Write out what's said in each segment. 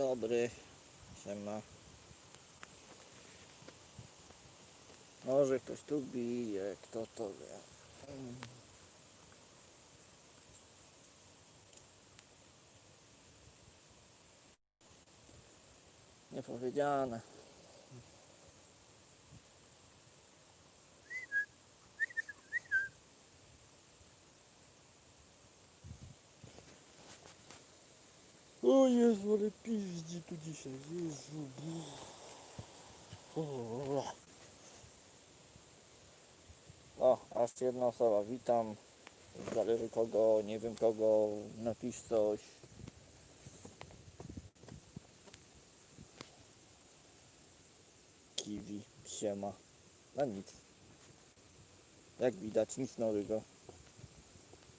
dobry. Siema. Może ktoś tu bije, kto to wie. Niepowiedziane. O Jezu, ale tu dzisiaj. Jezu. O, O, aż jedna osoba. Witam. Zależy kogo, nie wiem kogo. Napisz coś. Kiwi, siema. No nic. Jak widać, nic nowego.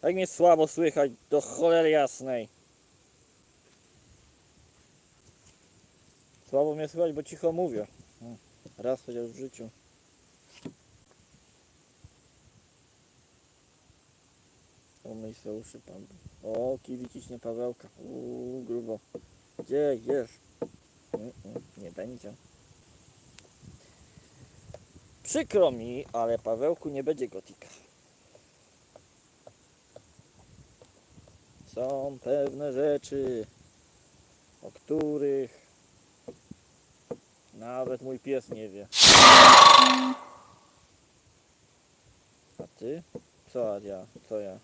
Jak mnie słabo słychać, do cholery jasnej. Słabo mnie słychać, bo cicho mówię. Raz chociaż w życiu. Umyj sobie uszy pan. O, kiwi ciśnie Pawełka. Uuu, grubo. Gdzie jest? Mm, mm, Nie będzie. Przykro mi, ale Pawełku nie będzie gotika. Są pewne rzeczy, o których nawet mój pies nie wie. A ty? Co ja? Co ja?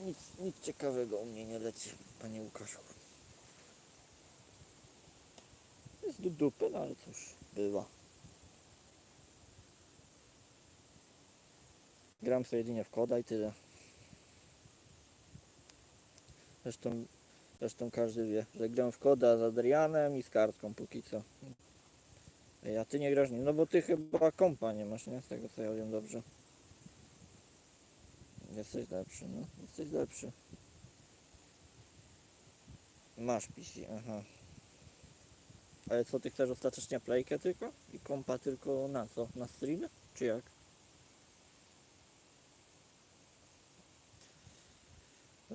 Nic, nic ciekawego u mnie nie leci, panie Łukaszu. Jest do dupy, no ale cóż, bywa. Gram sobie jedynie w koda i tyle. Zresztą, zresztą każdy wie, że gram w koda z Adrianem i z kartką póki co. Ej, a ty nie grasz nim, no bo ty chyba kompa nie masz, nie? Z tego co ja wiem dobrze. Jesteś lepszy, no. Jesteś lepszy. Masz PC, aha. Ale co, ty chcesz ostatecznie playkę tylko? I kompa tylko na co? Na streamy? Czy jak?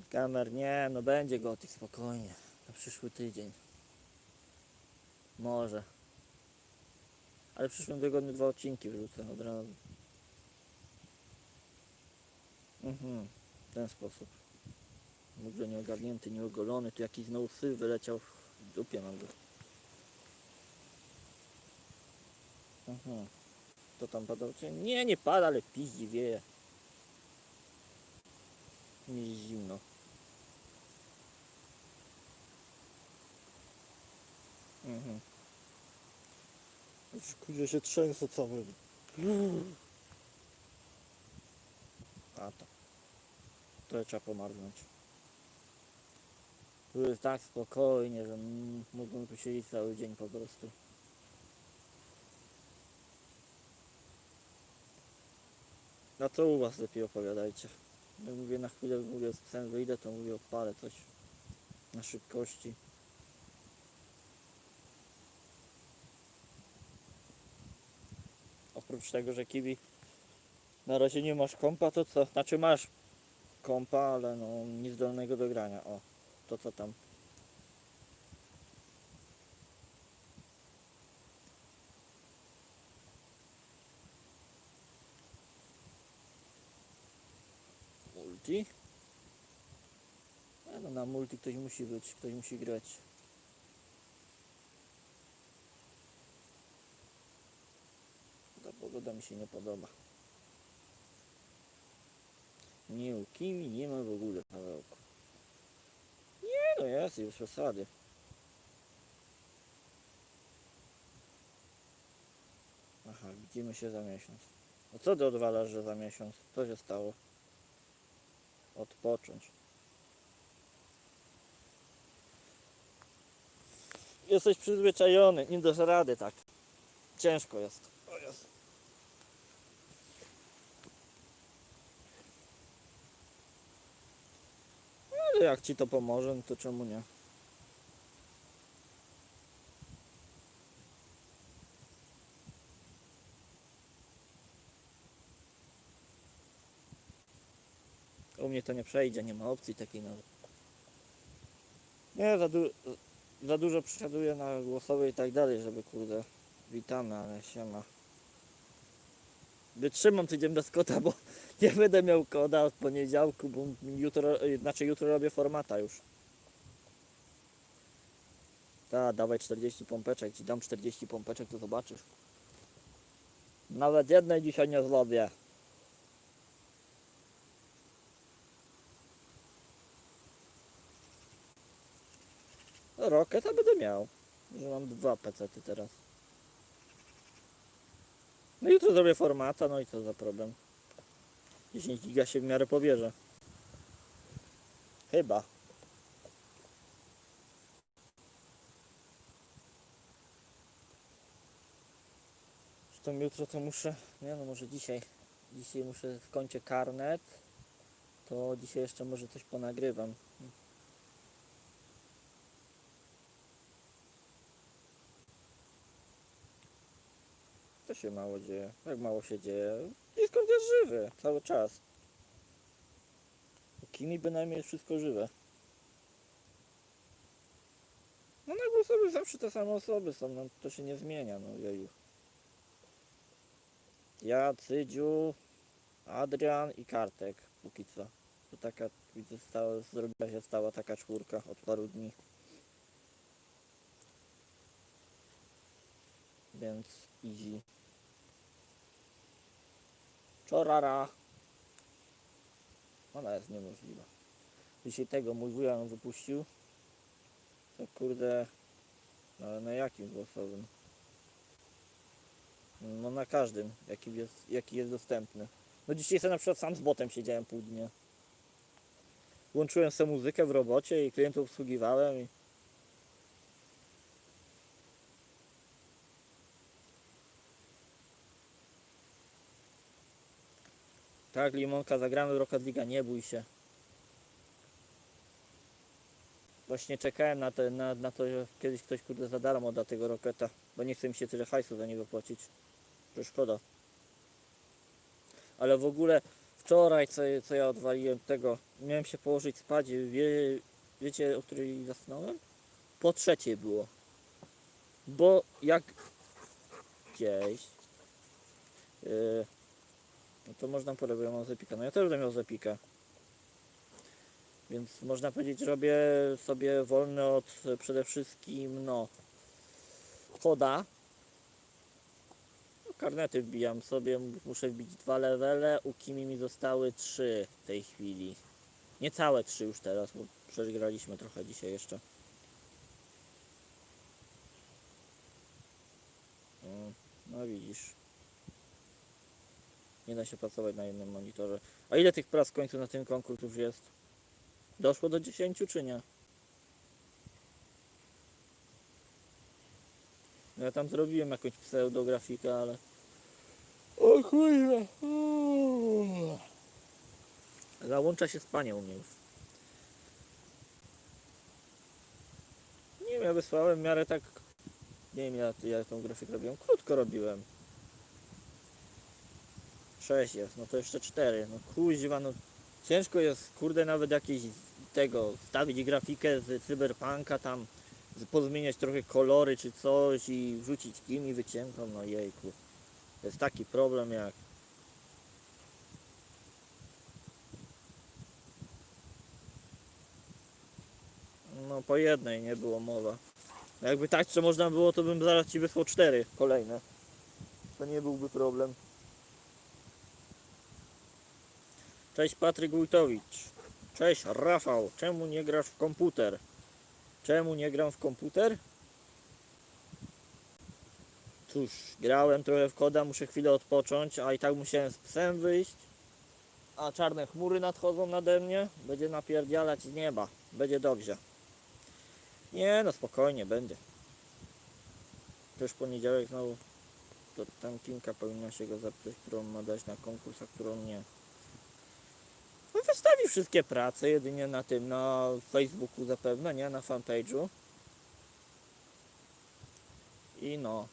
Kamer nie, no będzie gotik spokojnie. Na przyszły tydzień. Może. Ale w przyszłym tygodniu dwa odcinki wrzucę od razu. Mhm, w ten sposób. W ogóle nieogarnięty, nieogolony, tu jakiś znowu syf wyleciał w dupie mam go. Mhm. To tam padał? Nie, nie pada, ale piździ wieje. Mi zimno. Mhm. Kurde się trzęsę cały. A to. To trzeba pomarznąć. Tu jest tak spokojnie, że mógłbym tu siedzieć cały dzień po prostu. Na co u was lepiej opowiadajcie? Ja mówię na chwilę, mówię z psem wyjdę, to mówię odpalę coś na szybkości. Oprócz tego, że kiwi na razie nie masz kompa, to co? Znaczy masz kompa, ale no niezdolnego do grania. O, to co tam? Multi? A no na multi ktoś musi być, ktoś musi grać. Ta pogoda mi się nie podoba. Nie, u Kimi nie ma w ogóle Pawełku. Nie no jest, już przesady. Aha, widzimy się za miesiąc. No co ty odwalasz, że za miesiąc? Co się stało? Odpocząć. Jesteś przyzwyczajony, nie dasz rady tak. Ciężko jest. O jest. Ale jak ci to pomoże, no to czemu nie? U mnie to nie przejdzie, nie ma opcji takiej nawet. Nie, za, du- za dużo przesiaduję na głosowe i tak dalej, żeby kurde, witamy, ale siema. Wytrzymam tydzień bez kota, bo nie będę miał koda od poniedziałku, bo jutro, y, znaczy jutro robię formata już. Ta, dawaj 40 pompeczek, ci dam 40 pompeczek, to zobaczysz. Nawet jednej dzisiaj nie zrobię. Roketa będę miał. Że mam dwa pecety teraz. No jutro zrobię formata, no i co za problem. 10 giga się w miarę powierzę. Chyba. Zresztą jutro to muszę, nie no może dzisiaj. Dzisiaj muszę w kącie karnet. To dzisiaj jeszcze może coś ponagrywam. Się mało dzieje. Jak mało się dzieje? Discord jest żywy cały czas. Kimi bynajmniej jest wszystko żywe. No na głosowy zawsze te same osoby są, no to się nie zmienia, no jeju. Ja, Cydziu, Adrian i Kartek, póki co. To taka, widzę, stała, zrobiła się stała taka czwórka od paru dni. Więc easy. Czorara. Ona jest niemożliwa. Dzisiaj tego mój wujan wypuścił. To kurde. No ale na jakim głosowym? No na każdym, jaki jest, jaki jest dostępny. No dzisiaj sobie na przykład sam z botem siedziałem pół dnia. Łączyłem sobie muzykę w robocie i klientów obsługiwałem i Tak, Limonka, zagramy w Rocket League, nie bój się. Właśnie czekałem na, te, na, na to, że kiedyś ktoś kurde za darmo da tego Roketa, bo nie chce mi się tyle hajsu za niego płacić. To szkoda. Ale w ogóle wczoraj, co, co ja odwaliłem tego, miałem się położyć spać, wie, wiecie o której zasnąłem? Po trzeciej było. Bo jak gdzieś yy, no to można powiedzieć, że ja mam zepika. No ja też będę miał zepika. Więc można powiedzieć, robię sobie wolny od przede wszystkim no koda. No, karnety wbijam sobie, muszę wbić dwa levele, u Kimi mi zostały trzy w tej chwili. Nie całe trzy już teraz, bo przecież graliśmy trochę dzisiaj jeszcze. No, no widzisz. Nie da się pracować na jednym monitorze. A ile tych prac w końcu na tym konkurs już jest? Doszło do 10 czy nie? No Ja tam zrobiłem jakąś pseudografikę, ale... O kurwa! Załącza się spanie u mnie już. Nie wiem, ja wysłałem miarę tak... Nie wiem, ja, ja tą grafikę robiłem. Krótko robiłem. 6 jest, no to jeszcze 4. No kuźwa, no ciężko jest, kurde, nawet jakieś tego, wstawić grafikę z cyberpunka tam, pozmieniać trochę kolory czy coś i wrzucić kimi wyciętą, no jejku. Jest taki problem jak... No po jednej nie było mowa. Jakby tak, czy można było, to bym zaraz ci wysłał cztery kolejne. To nie byłby problem. Cześć Patryk Wójtowicz. Cześć Rafał. Czemu nie grasz w komputer? Czemu nie gram w komputer? Cóż, grałem trochę w koda, muszę chwilę odpocząć, a i tak musiałem z psem wyjść. A czarne chmury nadchodzą nade mnie. Będzie napierdzialać z nieba. Będzie dobrze. Nie no, spokojnie, będzie. Już poniedziałek znowu. To tam Kinka powinna się go zapytać, którą ma dać na konkurs, a którą nie. No wystawi wszystkie prace jedynie na tym, na Facebooku zapewne, nie? Na fanpage'u. I no,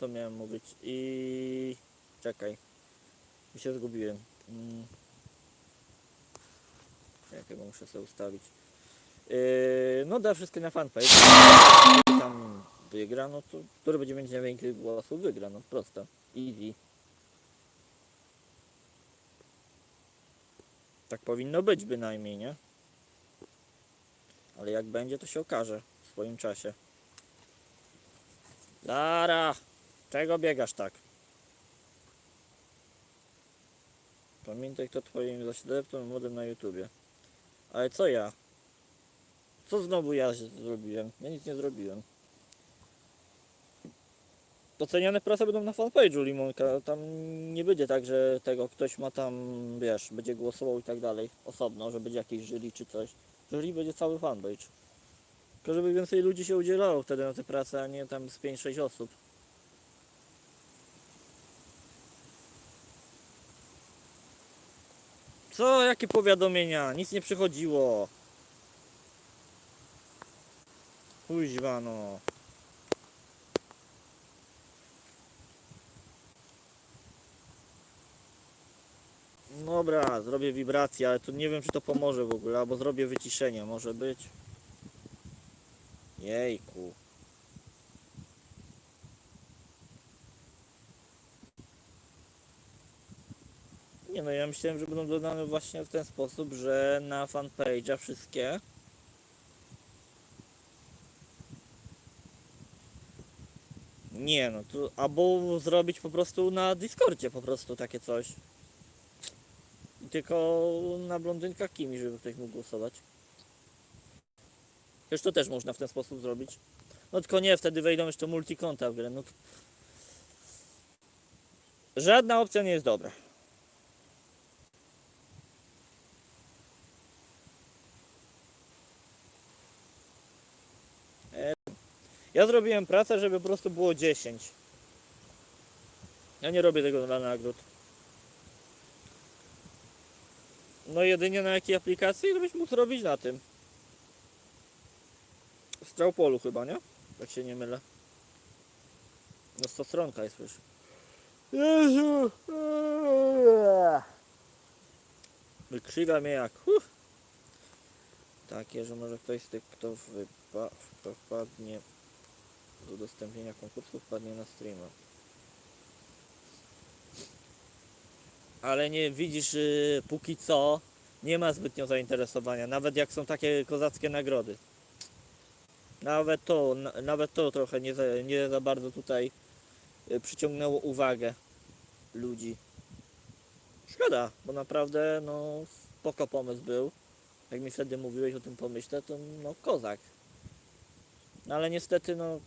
co miałem mówić? I czekaj, mi się zgubiłem. Mm. Jakiego muszę sobie ustawić? Yy, no da wszystko na fanpage. Tam wygra, no to który będzie mieć najwięcej głosów wygra, no proste. Easy. Tak powinno być bynajmniej, nie? Ale jak będzie, to się okaże w swoim czasie. Lara! Czego biegasz tak? Pamiętaj, kto twoim zaśleptą modem na YouTubie. Ale co ja? Co znowu ja zrobiłem? Ja nic nie zrobiłem. Doceniane prace będą na fanpage'u Limonka. Tam nie będzie tak, że tego ktoś ma tam, wiesz, będzie głosował i tak dalej. Osobno, że będzie jakieś jury czy coś. Jury będzie cały fanpage. Tylko żeby więcej ludzi się udzielało wtedy na te prace, a nie tam z 5-6 osób. Co? Jakie powiadomienia? Nic nie przychodziło. Kuźwa no. Dobra, zrobię wibrację, ale tu nie wiem czy to pomoże w ogóle, albo zrobię wyciszenie, może być. Jejku. Nie no, ja myślałem, że będą dodane właśnie w ten sposób, że na fanpage'a wszystkie Nie no, to albo zrobić po prostu na Discordzie po prostu takie coś. Tylko na blondynkach kimi, żeby ktoś mógł głosować. Już to też można w ten sposób zrobić. No tylko nie, wtedy wejdą jeszcze multikonta w grę. No to... Żadna opcja nie jest dobra. E, Ja zrobiłem pracę, żeby po prostu było 10. Ja nie robię tego dla nagród. No jedynie na jakiej aplikacji, żebyś mógł zrobić na tym. Strawpolu chyba, nie? Jak się nie mylę. No to stronka jest już. Jezu! Wykrzywia mnie jak. Uff. Takie, że może ktoś z tych, kto, wypa- wpadnie z udostępnienia konkursu, wpadnie na streama. Ale nie widzisz, yy, póki co nie ma zbytnio zainteresowania, nawet jak są takie kozackie nagrody. Nawet to, na, nawet to trochę nie za, nie za bardzo tutaj y, przyciągnęło uwagę ludzi. Szkoda, bo naprawdę no spoko pomysł był. Jak mi wtedy mówiłeś o tym pomyśle, to no kozak. No ale niestety no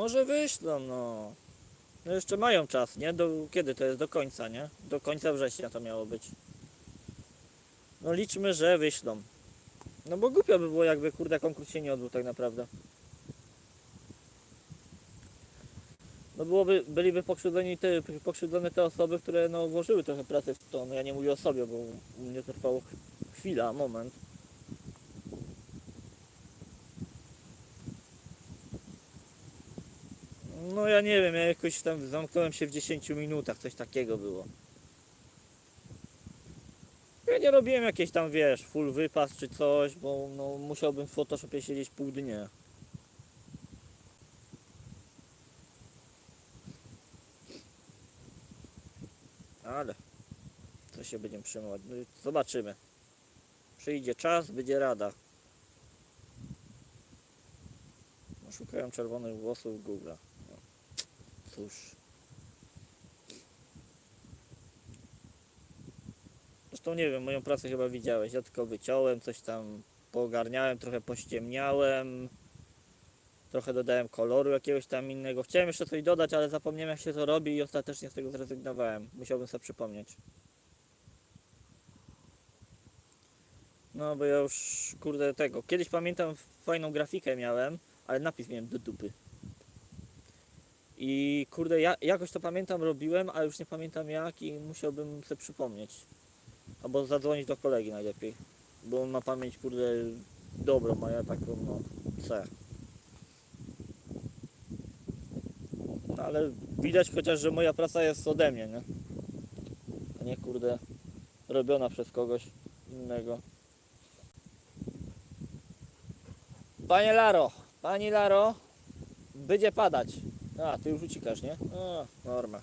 Może wyślą, no. No jeszcze mają czas, nie? Do kiedy to jest? Do końca, nie? Do końca września to miało być. No liczmy, że wyślą. No bo głupio by było jakby kurde konkurs się nie odbył tak naprawdę. No byłoby, byliby pokrzywdzeni te, pokrzywdzone te osoby, które no włożyły trochę pracy w to. No ja nie mówię o sobie, bo u mnie trwało ch- chwila, moment. No nie wiem, ja jakoś tam zamknąłem się w 10 minutach, coś takiego było. Ja nie robiłem jakiejś tam, wiesz, full wypas czy coś, bo no, musiałbym w Photoshopie siedzieć pół dnia. Ale co się będziemy przejmować? No, zobaczymy. Przyjdzie czas, będzie rada. No, szukają czerwonych włosów w Google. No. Cóż. Zresztą nie wiem, moją pracę chyba widziałeś. Ja tylko wyciąłem, coś tam poogarniałem, trochę pościemniałem. Trochę dodałem koloru jakiegoś tam innego. Chciałem jeszcze coś dodać, ale zapomniałem jak się to robi i ostatecznie z tego zrezygnowałem. Musiałbym sobie przypomnieć. No bo ja już, kurde, tego. Kiedyś pamiętam, fajną grafikę miałem, ale napis miałem do dupy. I kurde, ja jakoś to pamiętam, robiłem, ale już nie pamiętam jak i musiałbym sobie przypomnieć. Albo zadzwonić do kolegi najlepiej. Bo on ma pamięć, kurde, dobrą, a ja taką, no, chce. No ale widać chociaż, że moja praca jest ode mnie, nie? A nie kurde robiona przez kogoś innego. Panie Laro, pani Laro, będzie padać. A, ty już uciekasz, nie? A, norma.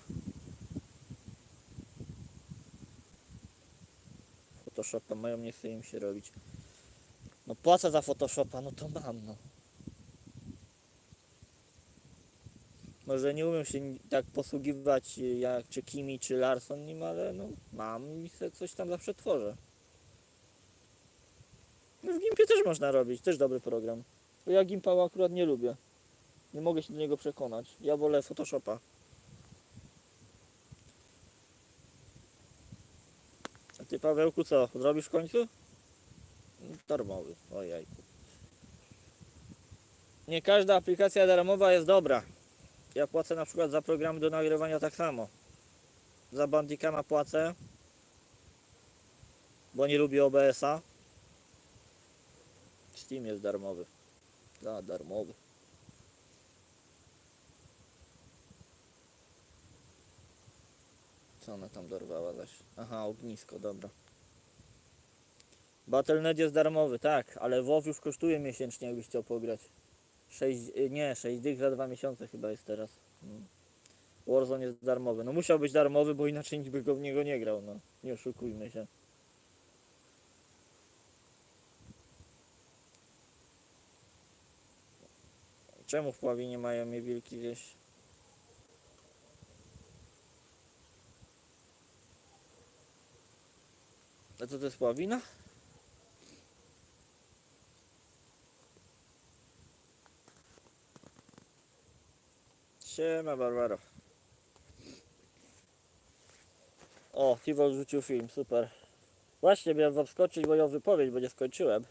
Photoshopa mają, nie chce im się robić. No płacę za Photoshopa, no to mam, no. Może nie umiem się tak posługiwać jak czy Kimi, czy Larson nim, ale no mam i se coś tam zawsze tworzę. No w Gimpie też można robić, też dobry program. Ja Gimpa akurat nie lubię. Nie mogę się do niego przekonać. Ja wolę Photoshopa. A ty Pawełku co, zrobisz w końcu? Darmowy, ojejku. Nie każda aplikacja darmowa jest dobra. Ja płacę na przykład za programy do nagrywania tak samo. Za Bandicama płacę, bo nie lubię OBS-a. Steam jest darmowy. Da, darmowy. Co ona tam dorwała zaś? Aha, ognisko, dobra. Battle.net jest darmowy, tak, ale WoW już kosztuje miesięcznie, jakbyś chciał pograć. 6, nie, 6 dych za 2 miesiące chyba jest teraz. Mm. Warzone jest darmowy. No musiał być darmowy, bo inaczej nikt by go w niego nie grał, no. Nie oszukujmy się. Czemu w Pławinie mają mnie wilki gdzieś? A co to jest Pławina? Siema Barbaro. O, Tivol rzucił film, super. Właśnie miałem wam skoczyć moją wypowiedź, bo nie skończyłem.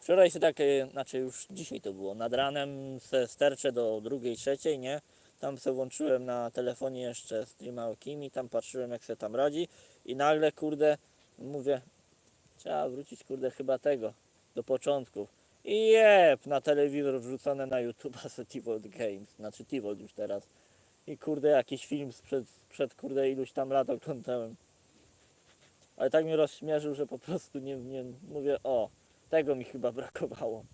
Wczoraj się tak, e, znaczy już dzisiaj to było, nad ranem se sterczę do drugiej, trzeciej, nie? Tam se włączyłem na telefonie jeszcze streama Kimi, tam patrzyłem jak se tam radzi i nagle kurde mówię, trzeba wrócić kurde chyba tego, do początków. I jeb, na telewizor wrzucone na YouTube Tivolt Games, znaczy Tivolt już teraz. I kurde jakiś film sprzed, sprzed kurde iluś tam lat oglądałem. Ale tak mnie rozśmieszył, że po prostu nie, nie mówię, o, tego mi chyba brakowało.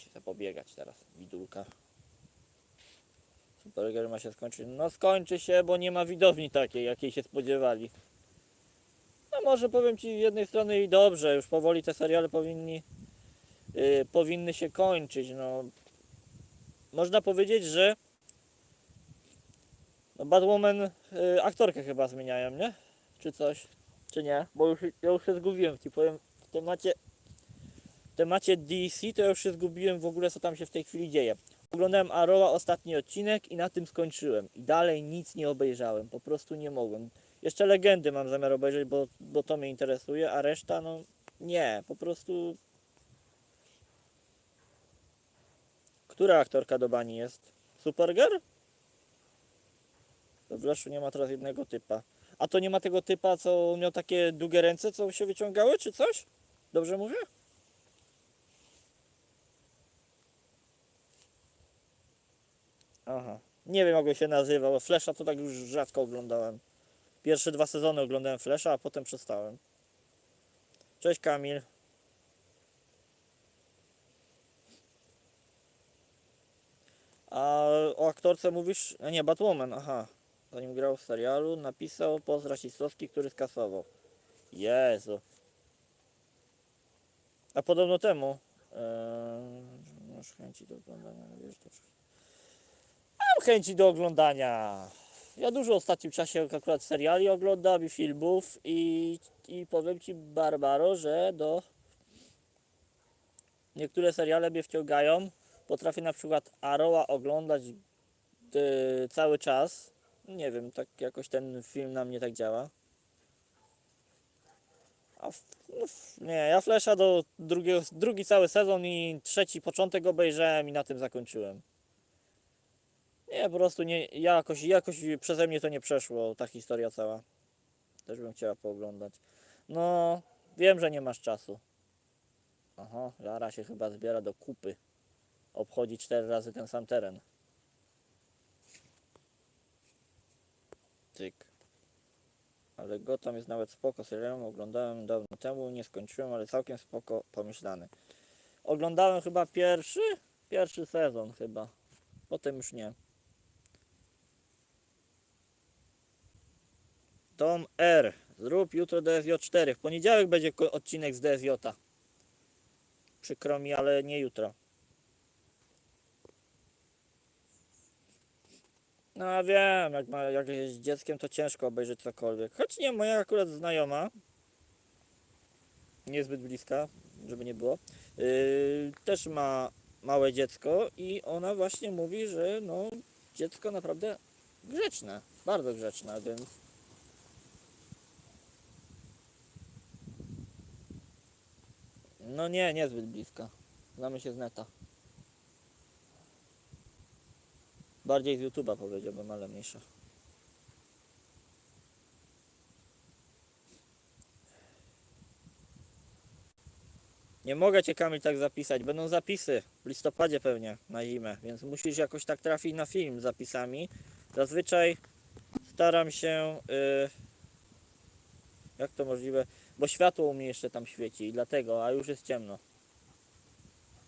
Musi to pobiegać teraz, widulka. Superger ma się skończyć. No skończy się, bo nie ma widowni takiej, jakiej się spodziewali. No może powiem Ci z jednej strony i dobrze, już powoli te seriale powinni, yy, powinny się kończyć. No, można powiedzieć, że no Batwoman y, aktorkę chyba zmieniają, nie? Czy coś? Czy nie? Bo już, ja już się zgubiłem, Ci powiem, w temacie, temacie DC to ja już się zgubiłem w ogóle, co tam się w tej chwili dzieje. Oglądałem Arrowa ostatni odcinek i na tym skończyłem. I dalej nic nie obejrzałem, po prostu nie mogłem. Jeszcze Legendy mam zamiar obejrzeć, bo, bo to mnie interesuje, a reszta no nie, po prostu... Która aktorka do bani jest? Supergirl? W Leszu nie ma teraz jednego typa. A to nie ma tego typa, co miał takie długie ręce, co się wyciągały, czy coś? Dobrze mówię? Aha. Nie wiem, jak go się nazywał. Flesza to tak już rzadko oglądałem. Pierwsze dwa sezony oglądałem Flesza, a potem przestałem. Cześć Kamil. A o aktorce mówisz? A nie, Batwoman, aha. Zanim grał w serialu, napisał post rasistowski, który skasował. Jezu. A podobno temu. Eee, masz chęci do oglądania, wiesz to wszystko. Chęci do oglądania. Ja dużo w ostatnim czasie akurat seriali oglądam i filmów i, i powiem Ci Barbaro, że do niektóre seriale mnie wciągają. Potrafię na przykład Arrowa oglądać e, cały czas. Nie wiem, tak jakoś ten film na mnie tak działa. A f, no, nie, ja Flesza do drugiego, drugi cały sezon i trzeci początek obejrzałem i na tym zakończyłem. Nie, po prostu nie, jakoś, jakoś przeze mnie to nie przeszło, ta historia cała. Też bym chciała pooglądać. No, wiem, że nie masz czasu. Aha, Lara się chyba zbiera do kupy. Obchodzi cztery razy ten sam teren. Tyk. Ale Gotham jest nawet spoko serialem. Oglądałem dawno temu, nie skończyłem, ale całkiem spoko pomyślany. Oglądałem chyba pierwszy? Pierwszy sezon chyba. Potem już nie. Tom R. Zrób jutro DSJ4. W poniedziałek będzie odcinek z DSJ. Przykro mi, ale nie jutro. No ja wiem, jak, ma, jak jest dzieckiem, to ciężko obejrzeć cokolwiek. Choć nie, moja akurat znajoma, niezbyt bliska, żeby nie było, yy, też ma małe dziecko i ona właśnie mówi, że no dziecko naprawdę grzeczne, bardzo grzeczne, więc no nie, niezbyt bliska. Znamy się z neta. Bardziej z YouTube'a powiedziałbym, ale mniejsza. Nie mogę cię Kamil tak zapisać. Będą zapisy w listopadzie pewnie na zimę, więc musisz jakoś tak trafić na film z zapisami. Zazwyczaj staram się. y, jak to możliwe? Bo światło u mnie jeszcze tam świeci i dlatego, a już jest ciemno.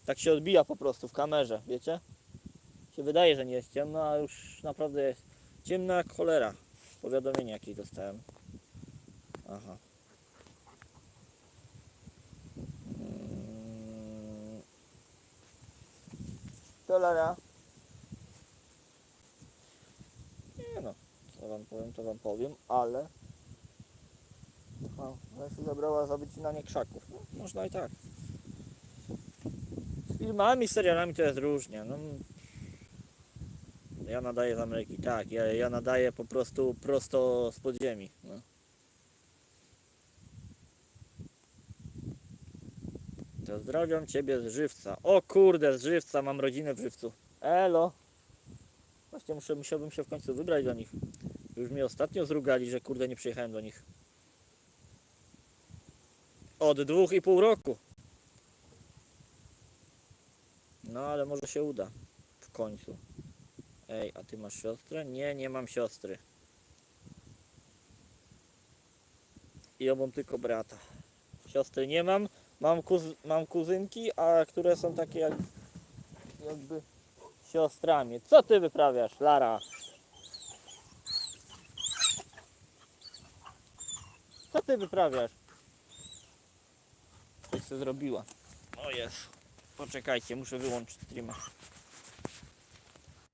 Tak się odbija po prostu w kamerze, wiecie? Się wydaje, że nie jest ciemno, a już naprawdę jest ciemno jak cholera. Powiadomienie jakieś dostałem. Aha. Mm. To Lara. Nie no, co wam powiem, to wam powiem, ale... Ona się zabrała za wycinanie krzaków. No, można i tak. Z filmami, serialami to jest różnie. No, ja nadaję z Ameryki, tak. Ja, ja nadaję po prostu prosto z podziemi. No. Pozdrawiam Ciebie z Żywca. O kurde, z Żywca, mam rodzinę w Żywcu. Elo. Właśnie muszę, musiałbym się w końcu wybrać do nich. Już mnie ostatnio zrugali, że kurde nie przyjechałem do nich. Od dwóch i pół roku. No ale może się uda. W końcu. Ej, a ty masz siostrę? Nie, nie mam siostry. I mam tylko brata. Siostry nie mam. Mam, kuz mam kuzynki, a które są takie jak, jakby siostrami. Co ty wyprawiasz, Lara? Co ty wyprawiasz? Zrobiła. O jest. Poczekajcie, muszę wyłączyć streama.